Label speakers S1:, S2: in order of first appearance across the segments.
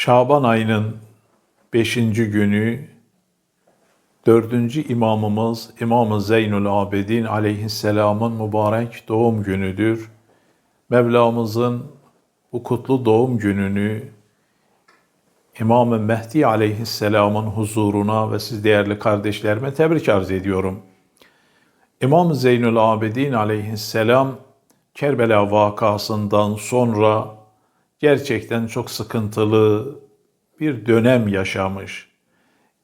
S1: Şaban ayının 5. günü 4. imamımız İmam-ı Zeynül Abidin aleyhisselamın mübarek doğum günüdür. Mevlamızın bu kutlu doğum gününü İmam-ı Mehdi aleyhisselamın huzuruna ve siz değerli kardeşlerime tebrik arz ediyorum. İmam Zeynül Abidin aleyhisselam Kerbela vakasından sonra gerçekten çok sıkıntılı bir dönem yaşamış.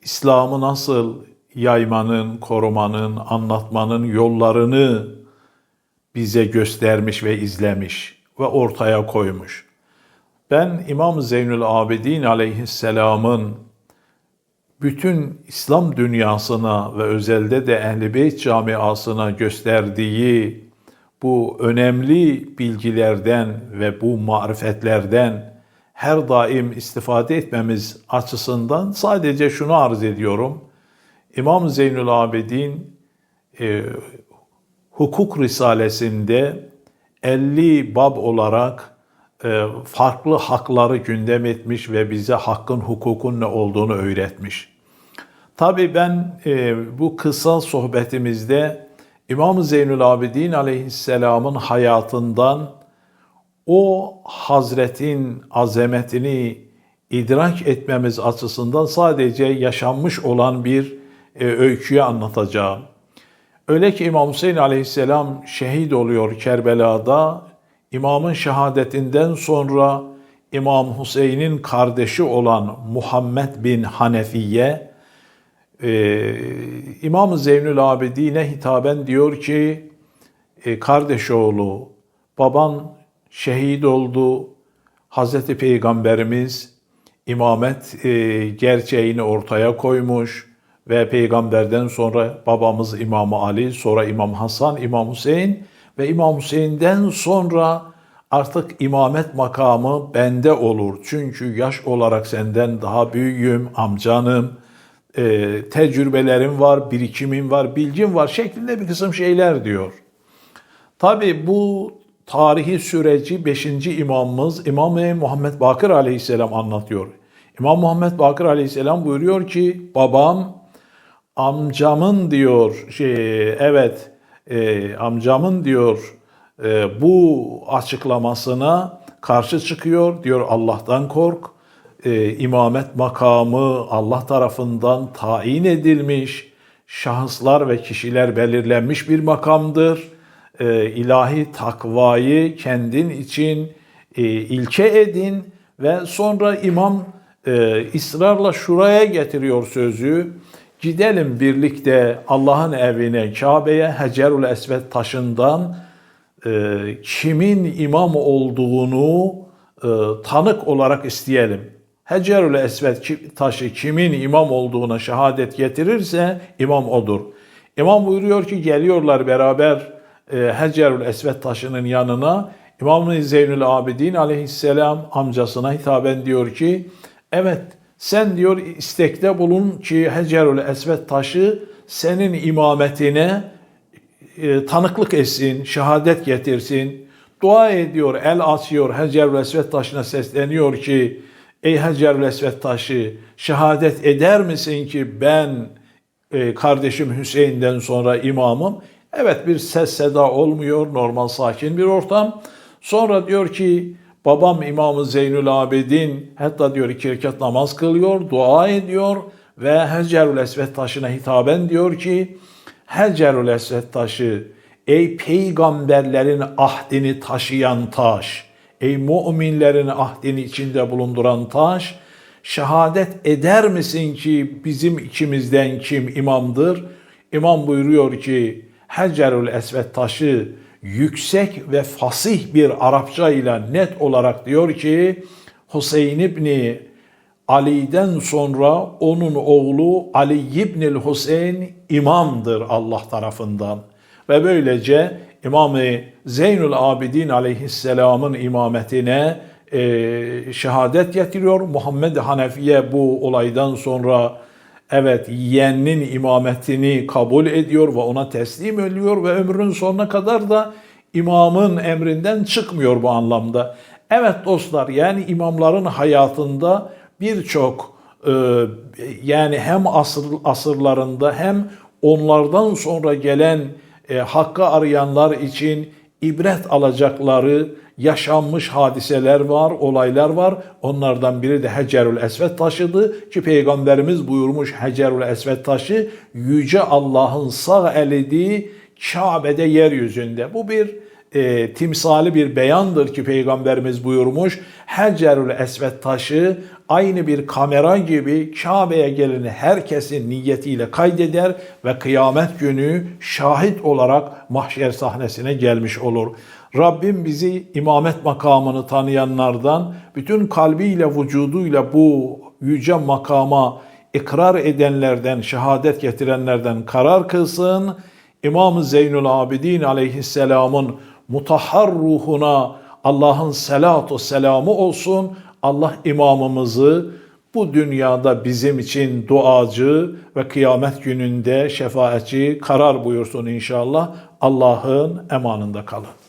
S1: İslam'ı nasıl yaymanın, korumanın, anlatmanın yollarını bize göstermiş ve izlemiş ve ortaya koymuş. Ben İmam Zeynül Abidin aleyhisselamın bütün İslam dünyasına ve özelde de Ehl-i Beyt camiasına gösterdiği bu önemli bilgilerden ve bu marifetlerden her daim istifade etmemiz açısından sadece şunu arz ediyorum. İmam Zeynül Abidin e, hukuk risalesinde 50 bab olarak e, farklı hakları gündem etmiş ve bize hakkın hukukun ne olduğunu öğretmiş. Tabii ben e, bu kısa sohbetimizde İmam Zeynül Abidin aleyhisselamın hayatından o hazretin azametini idrak etmemiz açısından sadece yaşanmış olan bir e, öyküyü anlatacağım. Öyle ki İmam Hüseyin aleyhisselam şehit oluyor Kerbela'da. İmamın şehadetinden sonra İmam Hüseyin'in kardeşi olan Muhammed bin Hanefiye e, İmam Zeynül Abidin'e hitaben diyor ki e, kardeş oğlu baban şehit oldu. Hazreti Peygamberimiz imamet e, gerçeğini ortaya koymuş ve peygamberden sonra babamız İmam Ali, sonra İmam Hasan, İmam Hüseyin ve İmam Hüseyin'den sonra artık imamet makamı bende olur. Çünkü yaş olarak senden daha büyüğüm, amcanım, e, tecrübelerim var, birikimim var, bilgim var şeklinde bir kısım şeyler diyor. Tabi bu tarihi süreci 5. imamımız İmam-ı Muhammed Bakır aleyhisselam anlatıyor. İmam Muhammed Bakır aleyhisselam buyuruyor ki babam amcamın diyor şey evet e, amcamın diyor e, bu açıklamasına karşı çıkıyor diyor Allah'tan kork e, imamet makamı Allah tarafından tayin edilmiş şahıslar ve kişiler belirlenmiş bir makamdır e, ilahi takvayı kendin için e, ilke edin ve sonra imam e, ısrarla şuraya getiriyor sözü. Gidelim birlikte Allah'ın evine, Kabe'ye Hecerül Esved taşından e, kimin imam olduğunu e, tanık olarak isteyelim. Hecerül Esved taşı kimin imam olduğuna şehadet getirirse imam odur. İmam buyuruyor ki geliyorlar beraber e, Hecerül Esved taşının yanına İmam Zeynül Abidin aleyhisselam amcasına hitaben diyor ki evet sen diyor istekte bulun ki Hecerül Esved taşı senin imametine e, tanıklık etsin, şehadet getirsin. Dua ediyor, el açıyor Hecerül Esved taşına sesleniyor ki ey Hecerül Esved taşı şehadet eder misin ki ben e, kardeşim Hüseyin'den sonra imamım? Evet bir ses seda olmuyor, normal sakin bir ortam. Sonra diyor ki babam İmam-ı Zeynül Abidin hatta diyor iki rekat namaz kılıyor, dua ediyor ve Hecerül Esved taşına hitaben diyor ki Hecerül Esved taşı ey peygamberlerin ahdini taşıyan taş, ey müminlerin ahdini içinde bulunduran taş, şehadet eder misin ki bizim ikimizden kim imamdır? İmam buyuruyor ki Hecerül Esved taşı yüksek ve fasih bir Arapça ile net olarak diyor ki Hüseyin İbni Ali'den sonra onun oğlu Ali İbnül Hüseyin imamdır Allah tarafından. Ve böylece İmam-ı Zeynül Abidin aleyhisselamın imametine e, şehadet getiriyor. Muhammed Hanefiye bu olaydan sonra evet yeğeninin imametini kabul ediyor ve ona teslim ediyor ve ömrünün sonuna kadar da imamın emrinden çıkmıyor bu anlamda. Evet dostlar yani imamların hayatında birçok e, yani hem asır, asırlarında hem onlardan sonra gelen e, hakkı arayanlar için ibret alacakları yaşanmış hadiseler var, olaylar var. Onlardan biri de Hecerül Esved taşıdı ki Peygamberimiz buyurmuş Hecerül Esved taşı yüce Allah'ın sağ elidir Kabe'de yeryüzünde. Bu bir e, timsali bir beyandır ki Peygamberimiz buyurmuş. Hecerül Esved taşı aynı bir kamera gibi Kabe'ye geleni herkesin niyetiyle kaydeder ve kıyamet günü şahit olarak mahşer sahnesine gelmiş olur. Rabbim bizi imamet makamını tanıyanlardan bütün kalbiyle vücuduyla bu yüce makama ikrar edenlerden, şehadet getirenlerden karar kılsın. İmam-ı Zeynül Abidin aleyhisselamın mutahhar ruhuna Allah'ın selatu selamı olsun. Allah imamımızı bu dünyada bizim için duacı ve kıyamet gününde şefaatçi karar buyursun inşallah. Allah'ın emanında kalın.